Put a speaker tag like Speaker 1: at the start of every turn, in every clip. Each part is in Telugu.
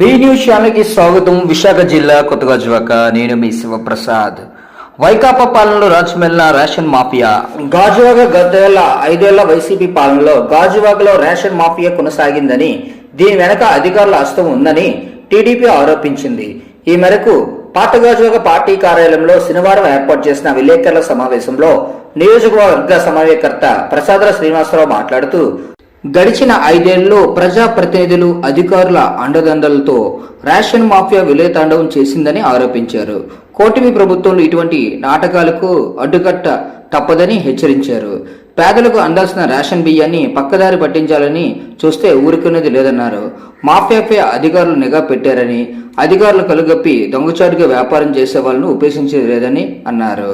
Speaker 1: బీ న్యూస్ ఛానల్కి స్వాగతం. విశాఖ జిల్లా కొత్తగాజువాక నేను మీ శివప్రసాద్. వైకాపా పాలనలో రాజమెల్లిన రేషన్ మాఫియా. గాజువాక గతేళ్ళ ఐదేళ్ళ వైసీపీ పాలనలో గాజువాకలో రేషన్ మాఫియా కొనసాగిందని దీని వెనక అధికారుల హస్తం ఉందని టీడీపీ ఆరోపించింది. ఈ మేరకు పాత గాజువాక పార్టీ కార్యాలయంలో శనివారం ఏర్పాటు చేసిన విలేకరుల సమావేశంలో నియోజకవర్గ సమన్వయకర్త ప్రసాదర శ్రీనివాసరావు మాట్లాడుతూ గడిచిన ఐదేళ్ళలో ప్రజాప్రతినిధులు అధికారుల అండదండలతో రేషన్ మాఫియా విలయతాండవం చేసిందని ఆరోపించారు. కూటమి ప్రభుత్వంలో ఇటువంటి నాటకాలకు అడ్డుకట్ట తప్పదని హెచ్చరించారు. పేదలకు అందాల్సిన రేషన్ బియ్యాన్ని పక్కదారి పట్టించాలని చూస్తే ఊరుకునేది లేదన్నారు. మాఫియాపై అధికారులు నిఘా పెట్టారని అధికారులు కలుగప్పి దొంగచాటుగా వ్యాపారం చేసే వాళ్ళను ఉపేక్షించేది లేదని అన్నారు.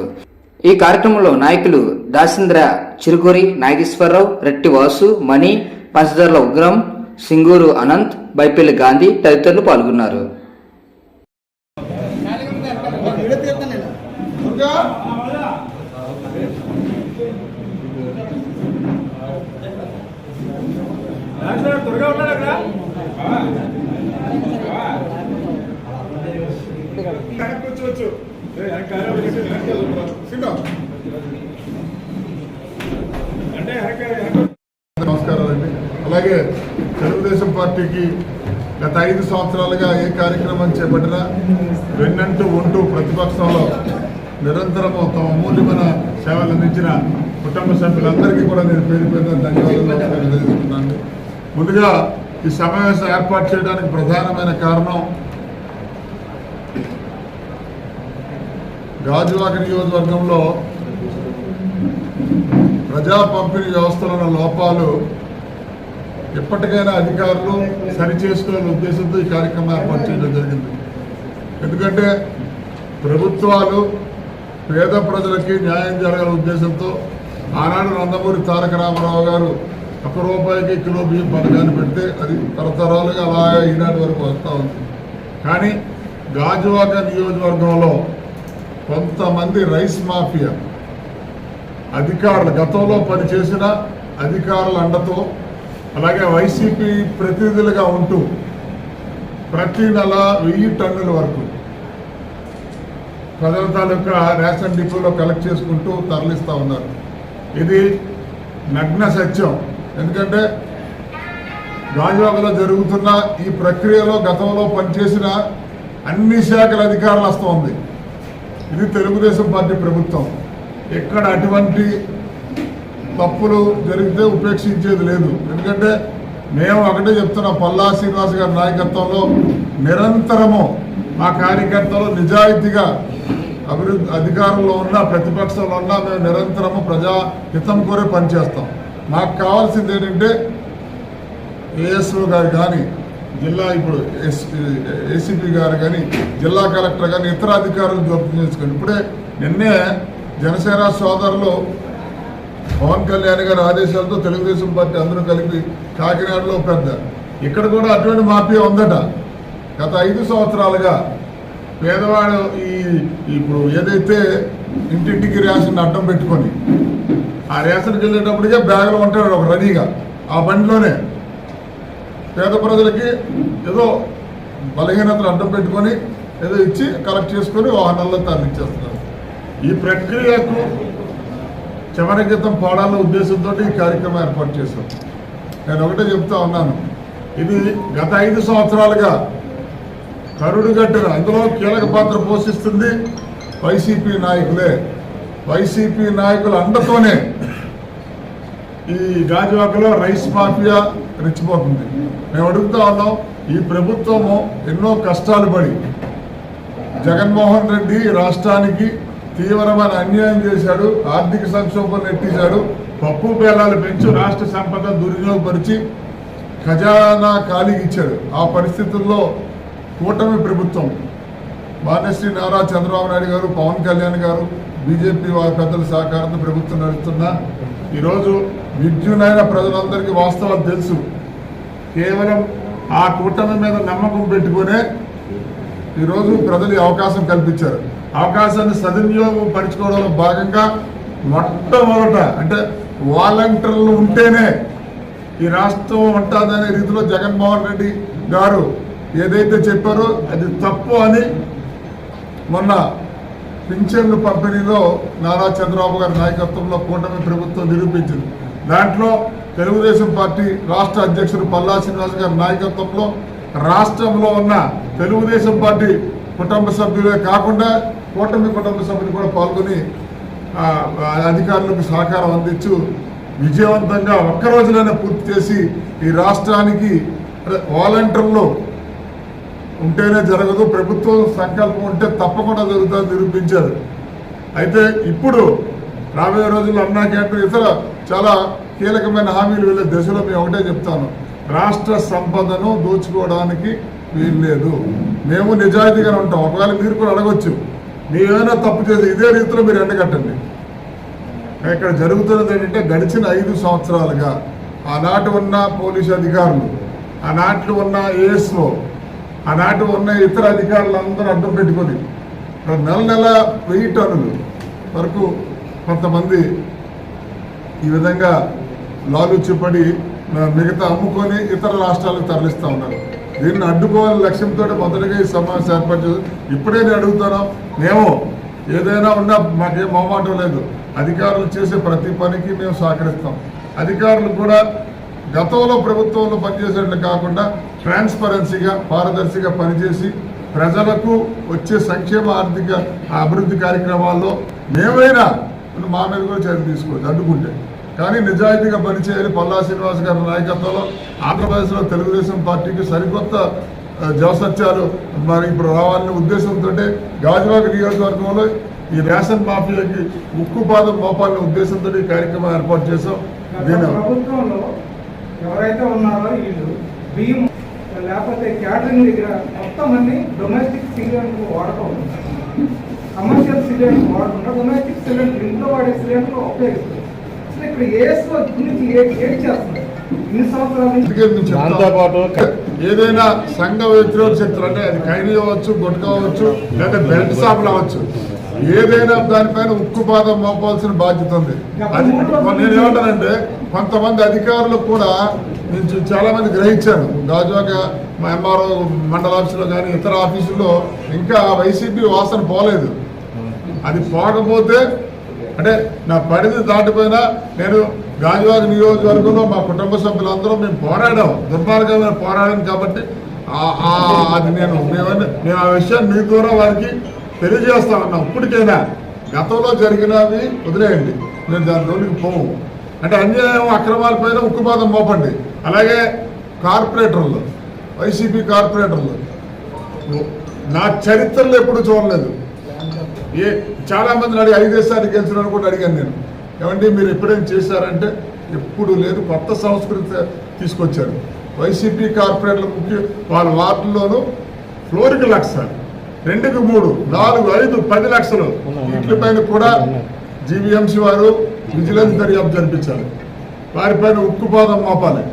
Speaker 1: ఈ కార్యక్రమంలో నాయకులు దాసింద్ర చిరుకూరి నాగేశ్వరరావు రెట్టి వాసు మణి పంచదార్ల ఉగ్రం సింగూరు అనంత్ బైపల్లి గాంధీ తదితరులు పాల్గొన్నారు.
Speaker 2: రాజుగారు త్వరగా ఉన్నాడు అక్కడ వెనక్కి కూర్చోవచ్చు ఏ, వెనక్కి కారు పెట్టేసి వెనక్కి వెళ్ళు. సింగం. అంటే వెనక్కి వెనక్కి
Speaker 3: నమస్కారం అండి అలాగే తెలుగుదేశం పార్టీకి గత ఐదు సంవత్సరాలుగా ఏ కార్యక్రమం చేపట్టినా వెన్నంటూ ఉంటూ ప్రతిపక్షంలో నిరంతరము తమ అమూల్యమైన సేవలు అందించిన కుటుంబ సభ్యులందరికీ కూడా నేను పేరు పేరున ధన్యవాదాలు ముందుగా ఈ సమావేశం ఏర్పాటు చేయడానికి ప్రధానమైన కారణం గాజువాక నియోజకవర్గంలో ప్రజా పంపిణీ వ్యవస్థలో లోపాలు ఎప్పటికైనా అధికారులు సరిచేసుకునే ఉద్దేశంతో ఈ కార్యక్రమం ఏర్పాటు చేయడం జరిగింది. ఎందుకంటే ప్రభుత్వాలు పేద ప్రజలకి న్యాయం జరగాల ఉద్దేశంతో ఆనాడు నందమూరి తారక రామారావు గారు ఒక రూపాయికి కిలో బియ్యం పథకాన్ని పెడితే అది తరతరాలుగా అలాగే ఈనాటి వరకు వస్తూ ఉంది. కానీ గాజువాక నియోజకవర్గంలో కొంతమంది రైస్ మాఫియా అధికారులు గతంలో పనిచేసిన అధికారుల అండతో అలాగే వైసీపీ ప్రతినిధులుగా ఉంటూ ప్రతి నెల వెయ్యి టన్నుల వరకు ప్రజల తాలూకా రేషన్ డిపోలో కలెక్ట్ చేసుకుంటూ తరలిస్తూ ఉన్నారు. ఇది నగ్న సత్యం. ఎందుకంటే గాజువాకలో జరుగుతున్న ఈ ప్రక్రియలో గతంలో పనిచేసిన అన్ని శాఖల అధికారులు వస్తుంది ఇది తెలుగుదేశం పార్టీ ప్రభుత్వం. ఎక్కడ అటువంటి తప్పులు జరిగితే ఉపేక్షించేది లేదు. ఎందుకంటే మేము ఒకటే చెప్తున్నాం పల్లా శ్రీనివాస్ గారి నాయకత్వంలో నిరంతరము మా కార్యకర్తలు నిజాయితీగా అభివృద్ధి అధికారంలో ఉన్న ప్రతిపక్షంలో ఉన్న మేము నిరంతరము ప్రజా హితం కోరే పనిచేస్తాం మాకు కావాల్సింది ఏంటంటే ఏఎస్ఓ గారు కానీ జిల్లా ఇప్పుడు ఎస్ ఏసీపీ గారు కానీ జిల్లా కలెక్టర్ కానీ ఇతర అధికారులు జోక్యం చేసుకోండి ఇప్పుడే నిన్నే జనసేన సోదరులు పవన్ కళ్యాణ్ గారి ఆదేశాలతో తెలుగుదేశం పార్టీ అందరూ కలిపి కాకినాడలో పెద్ద ఇక్కడ కూడా అటువంటి మాఫియా ఉందట. గత ఐదు సంవత్సరాలుగా పేదవాడు ఈ ఇప్పుడు ఏదైతే ఇంటింటికి రేషన్ అడ్డం పెట్టుకొని ఆ రేషన్కి వెళ్ళేటప్పటికే బ్యాగులు ఉంటాడు ఒక రెడీగా ఆ బండిలోనే. పేద ప్రజలకి ఏదో బలహీనతలు అడ్డం పెట్టుకొని ఏదో ఇచ్చి కలెక్ట్ చేసుకొని వాహనాల్లో తరలించేస్తున్నారు. ఈ ప్రక్రియకు చమరగీతం పాడాలన్న ఉద్దేశంతో ఈ కార్యక్రమం ఏర్పాటు చేశాం నేను ఒకటే చెప్తా ఉన్నాను. ఇది గత ఐదు సంవత్సరాలుగా కరుడు గట్టిన అందులో కీలక పాత్ర పోషిస్తుంది వైసీపీ నాయకులే. వైసీపీ నాయకుల అండతోనే ఈ గాజువాకలో రైస్ మాఫియా రెచ్చిపోతుంది మేము అడుగుతా ఉన్నాం ఈ ప్రభుత్వము ఎన్నో కష్టాలు పడి జగన్మోహన్ రెడ్డి రాష్ట్రానికి తీవ్రమైన అన్యాయం చేశాడు ఆర్థిక సంక్షోభం నెట్టించాడు పప్పు పేలాలు పెంచి రాష్ట్ర సంపద దుర్వినియోగపరిచి ఖజానా ఖాళీకి ఇచ్చాడు. ఆ పరిస్థితుల్లో కూటమి ప్రభుత్వం మాన్యశ్రీ నారా చంద్రబాబు నాయుడు గారు పవన్ కళ్యాణ్ గారు బీజేపీ వారి పెద్దల సహకారంతో ప్రభుత్వం నడుస్తున్నా ఈరోజు విద్యునైన ప్రజలందరికీ వాస్తవాలు తెలుసు. కేవలం ఆ కూటమి మీద నమ్మకం పెట్టుకునే ఈరోజు ప్రజలు అవకాశం కల్పించారు. అవకాశాన్ని సద్వినియోగం పరుచుకోవడంలో భాగంగా మొట్టమొదట అంటే వాలంటీర్లు ఉంటేనే ఈ రాష్ట్రం ఉంటుందనే రీతిలో జగన్మోహన్ రెడ్డి గారు ఏదైతే చెప్పారో అది తప్పు అని మొన్న పింఛన్లు పంపిణీలో నారా చంద్రబాబు గారి నాయకత్వంలో కూటమి ప్రభుత్వం నిరూపించింది. దాంట్లో తెలుగుదేశం పార్టీ రాష్ట్ర అధ్యక్షుడు పల్లా శ్రీనివాస్ గారి నాయకత్వంలో రాష్ట్రంలో ఉన్న తెలుగుదేశం పార్టీ కుటుంబ సభ్యులే కాకుండా కూటమి కుటుంబ సభ్యులు కూడా పాల్గొని అధికారులకు సహకారం అందించు విజయవంతంగా ఒక్క రోజులోనే పూర్తి చేసి ఈ రాష్ట్రానికి వాలంటీర్లు ఉంటేనే జరగదు ప్రభుత్వం సంకల్పం ఉంటే తప్పకుండా జరుగుతుందని నిరూపించారు. అయితే ఇప్పుడు రాబోయే రోజుల్లో అన్నా క్యాంటీన్ ఇతర చాలా కీలకమైన హామీలు వెళ్ళే దశలో మేము ఒకటే చెప్తాను. రాష్ట్ర సంపదను దోచుకోవడానికి వీల్లేదు మేము నిజాయితీగానే ఉంటాం. ఒకవేళ మీరు కూడా అడగొచ్చు. మీరేమైనా తప్పు చేసి ఇదే రీతిలో మీరు ఎండగట్టండి. ఇక్కడ జరుగుతున్నది ఏంటంటే గడిచిన ఐదు సంవత్సరాలుగా ఆనాటి ఉన్న పోలీసు అధికారులు ఆనాటి ఉన్న ఏఎస్ఓ ఆనాటి ఉన్న ఇతర అధికారులందరూ అడ్డం పెట్టుకొని నెల నెల వెయ్యి టన్నులు వరకు కొంతమంది ఈ విధంగా లాలుచిపడి ఆ, మిగతా అమ్ముకొని ఇతర రాష్ట్రాలకు తరలిస్తూ ఉన్నారు. దీన్ని అడ్డుకోవాలని లక్ష్యంతో మొదటిగా ఈ సమావేశం ఏర్పాటు చేసి ఇప్పుడే నేను అడుగుతాను మేము ఏదైనా ఉన్నా మాకేం మొహమాటం లేదు. అధికారులు చేసే ప్రతి పనికి మేము సహకరిస్తాం. అధికారులు కూడా గతంలో ప్రభుత్వంలో పనిచేసేట్లు కాకుండా ట్రాన్స్పరెన్సీగా పారదర్శిగా పనిచేసి ప్రజలకు వచ్చే సంక్షేమ ఆర్థిక అభివృద్ధి కార్యక్రమాల్లో మేమైనా మా మీద కూడా చర్య తీసుకోవచ్చు అడ్డుకుంటే. కానీ నిజాయితీగా పనిచేయాలి పల్లా శ్రీనివాస్ గారి నాయకత్వంలో. ఆంధ్రప్రదేశ్లో తెలుగుదేశం పార్టీకి సరికొత్త ఆ, జవసత్యాలు మరి ఇప్పుడు రావాలనే ఉద్దేశంతో గాజువాక నియోజకవర్గంలో ఈ రేషన్ మాఫియాకి ఉక్కుపాదం మోపాలనే ఉద్దేశంతో ఈ కార్యక్రమం ఏర్పాటు చేశాం. దీని
Speaker 4: ప్రభుత్వంలో ఎవరైతే ఉన్నారో వీళ్ళు బియ్యం లేకపోతే క్యాటరింగ్ దగ్గర మొత్తం అన్ని డొమెస్టిక్ సిలిండర్ వాడకం కమర్షియల్ సిలిండర్ వాడకుండా డొమెస్టిక్ సిలిండర్ ఇంట్లో వాడే సిలిండర్ ఉపయోగిస్తారు. అసలు ఇక్కడ ఏఎస్ గురించి ఏ- ఏం
Speaker 3: చెప్తా.
Speaker 2: దాంతోపాటు
Speaker 3: ఏదైనా సంఘ వ్యతిరేక శక్తులు అంటే అది ఖైనీ అవ్వచ్చు గుట్కా అవ్వచ్చు లేదా బెల్ట్ షాపులు అవ్వచ్చు. ఏదైనా దానిపైన ఉక్కుపాదం మోపాల్సిన బాధ్యత ఉంది. అది నేను ఏమంటానంటే కొంతమంది అధికారులు కూడా నేను చాలామంది చాలా మంది గ్రహించాను గాజువాక మా ఎంఆర్ఓ మండల ఆఫీసులో కానీ ఇతర ఆఫీసుల్లో ఇంకా వైసీపీ వాసన పోలేదు. అది పోకపోతే అంటే నా పరిధి దాటిపోయినా నేను గాజువాక నియోజకవర్గంలో మా కుటుంబ సభ్యులందరూ మేము పోరాడాం. దుర్మార్గమైన పోరాడాం కాబట్టి అది నేను మేమన్నా- ఆ విషయాన్ని మీ ద్వారా వారికి తెలియజేస్తామన్నా. ఇప్పటికైనా గతంలో జరిగినవి వదిలేయండి. నేను దాని రోజుకి పోవు అంటే అన్యాయం అక్రమాలపైన ఉక్కుపాదం మోపండి. అలాగే కార్పొరేటర్లు వైసీపీ కార్పొరేటర్లు నా చరిత్రలో ఎప్పుడు చూడలేదు. ఏ చాలా మందిని అడిగి ఐదేసారి గెలిచిన కూడా అడిగాను నేను. ఏమండి మీరు ఎప్పుడైనా చేశారంటే ఎప్పుడు లేదు కొత్త సంస్కృతి తీసుకొచ్చారు. వైసీపీ కార్పొరేట్ల ముఖ్య వాళ్ళ వార్డుల్లోనూ ఫ్లోర్కి లక్ష. రెండుకి మూడు నాలుగు ఐదు పది లక్షలు. వీటిపైన కూడా జీవీఎంసీ వారు విజిలెన్స్ దర్యాప్తు జరిపించాలి వారిపైన ఉక్కుపాదం మోపాలి.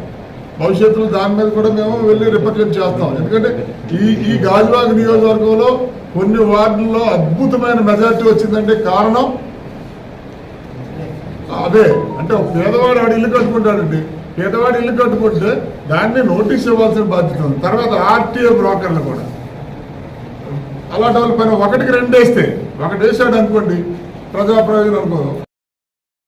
Speaker 3: భవిష్యత్తులో దాని మీద కూడా మేము వెళ్ళి రిప్రజెంట్ చేస్తాం. ఎందుకంటే ఈ ఈ గాజువాక నియోజకవర్గంలో కొన్ని వార్డుల్లో అద్భుతమైన మెజార్టీ వచ్చిందంటే కారణం? అదే. అంటే పేదవాడు ఆడు ఇల్లు కట్టుకుంటాడండి. పేదవాడు ఇల్లు కట్టుకుంటే దాన్ని నోటీస్ ఇవ్వాల్సిన బాధ్యత ఉంది. తర్వాత ఆర్టీఏ బ్రోకర్లు కూడా. అలాంటి వాళ్ళ పైన ఒకటికి రెండు వేస్తే ఒకటి వేసాడు అనుకోండి ప్రజా ప్రయోజనం అనుకో